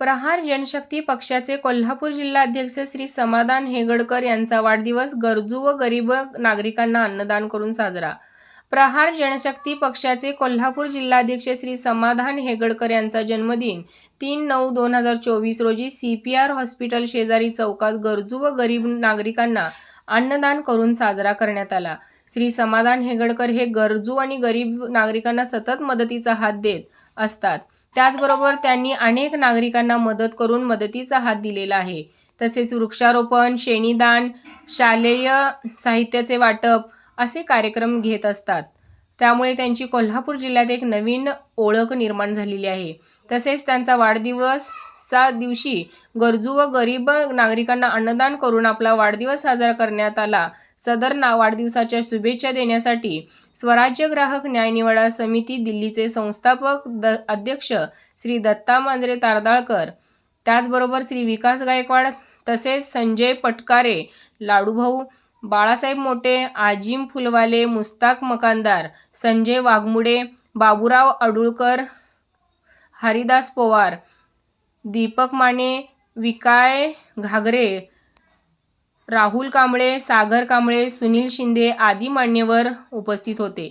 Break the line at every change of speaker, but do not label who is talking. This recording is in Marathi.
प्रहार जनशक्ती पक्षाचे कोल्हापूर जिल्हाध्यक्ष श्री समाधान हेगडकर यांचा वाढदिवस गरजू व गरीब नागरिकांना अन्नदान करून साजरा. प्रहार जनशक्ती पक्षाचे कोल्हापूर जिल्हाध्यक्ष श्री समाधान हेगडकर यांचा जन्मदिन तीन नऊ दोन हजार चोवीस रोजी सी पी आर हॉस्पिटल शेजारी चौकात गरजू व गरीब नागरिकांना अन्नदान करून साजरा करण्यात आला. श्री समाधान हेगडकर हे गरजू आणि गरीब नागरिकांना सतत मदतीचा हात देत असतात. त्याचबरोबर त्यांनी अनेक नागरिकांना मदत करून मदतीचा हात दिलेला आहे. तसेच वृक्षारोपण शेणीदान शालेय साहित्याचे वाटप असे कार्यक्रम घेत असतात. त्यामुळे त्यांची कोल्हापूर जिल्ह्यात एक नवीन ओळख निर्माण झालेली आहे. तसेच त्यांचा वाढदिवसा दिवशी गरजू व गरीब नागरिकांना अन्नदान करून आपला वाढदिवस साजरा करण्यात आला. सदर ना वाढदिवसाच्या शुभेच्छा देण्यासाठी स्वराज्य ग्राहक न्यायनिवाडा समिती दिल्लीचे संस्थापक द अध्यक्ष श्री दत्ता मांजरे तारदाळकर त्याचबरोबर श्री विकास गायकवाड तसेच संजय पटकारे लाडूभाऊ बाळासाहेब मोठे आजिम फुलवाले मुस्ताक मकानदार संजय वाघमुडे बाबूराव अडुळकर हरिदास पवार दीपक माने विकाय घागरे राहुल कांबळे सागर कांबळे सुनील शिंदे आदी मान्यवर उपस्थित होते.